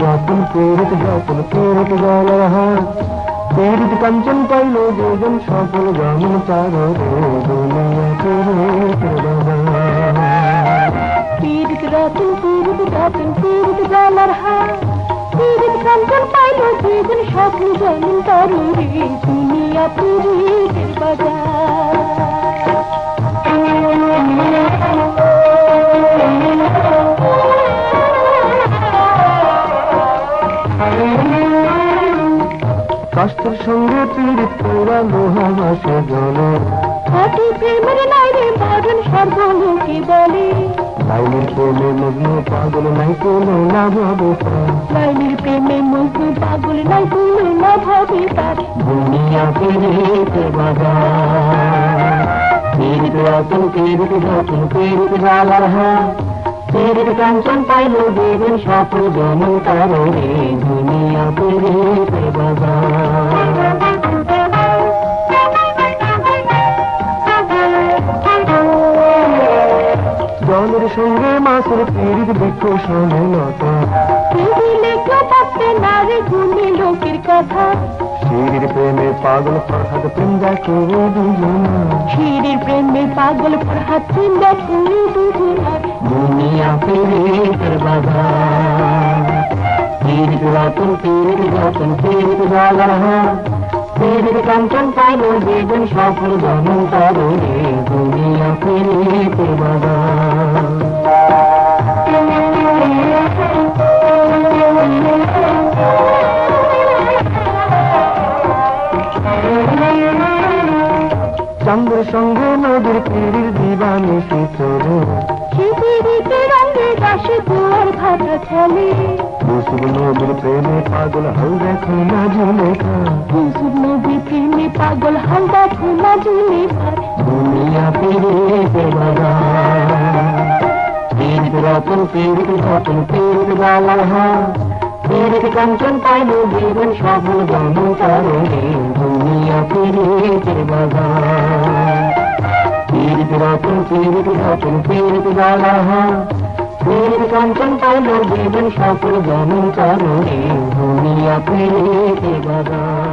যতন পীড়িত গলার হাত পীড়িত কাঞ্চন পাইল যোজন সফল গমন চার পীড়িত রতন পীড়িত রতন পীড়িত গলার পীড়িত কাঞ্চন পাইল যেদিন স্বপ্ন জমিন তরুরে দুনিয়া পীড়িতের কাষ্টের সঙ্গে পীড়িত তোরা লোহা বাসে জল খাটি প্রেমের লাইনে মরণ সর্বলোকে বলে। লাইনের প্রেমে মগ্ন পাগল নাই কোনো না ভাবে লাইনের প্রেমে মুগ্ধ পাগল নাই কোনো না ভাবে তার দুনিয়া পীড়িত বাজার পীড়িত রতন পীড়িত রতন পীড়িত গলার হাত পীড়িত কাঞ্চন পাইল দেবেন সফল গমন তারে দুনিয়া পীড়িত বাজার জলের সঙ্গে মাছের পীড়িত বৃক্ষ সমেলতা কেউ রে লোকের কথা। শিরির প্রেমে পাগল ফরহাদ দেখে দুজনা ক্ষীরের প্রেমে পাগল ফরহাদ চিন্তা তুমি দুজনার দুনিয়া পীড়িতের বাজার পীড়িত রতন পীড়িত রতন পীড়িত হাত পীড়িত কাঞ্চন পাইল জীবন সফল গমন করে দুনিয়া পীড়িতের বাজার চন্দ্রের সঙ্গে নদীর তীরের দিবানি শিখর শিবিরিতে রঙে দাসে দুয়ার ভাটা খেলে কুসুম নদীর প্রেমে পাগল হল দেখো না ঝুলেখা হুজুর নবী প্রেমে পাগল দুনিয়া রতন কাঞ্চন পাইল জীবন গমন দুনিয়া পীড়িতের বাজার রতন পীড়িত রতন পীড়িত গলার হাত কাঞ্চন পাইল জীবন সফল গমন করে দুনিয়া পীড়িতের বাজার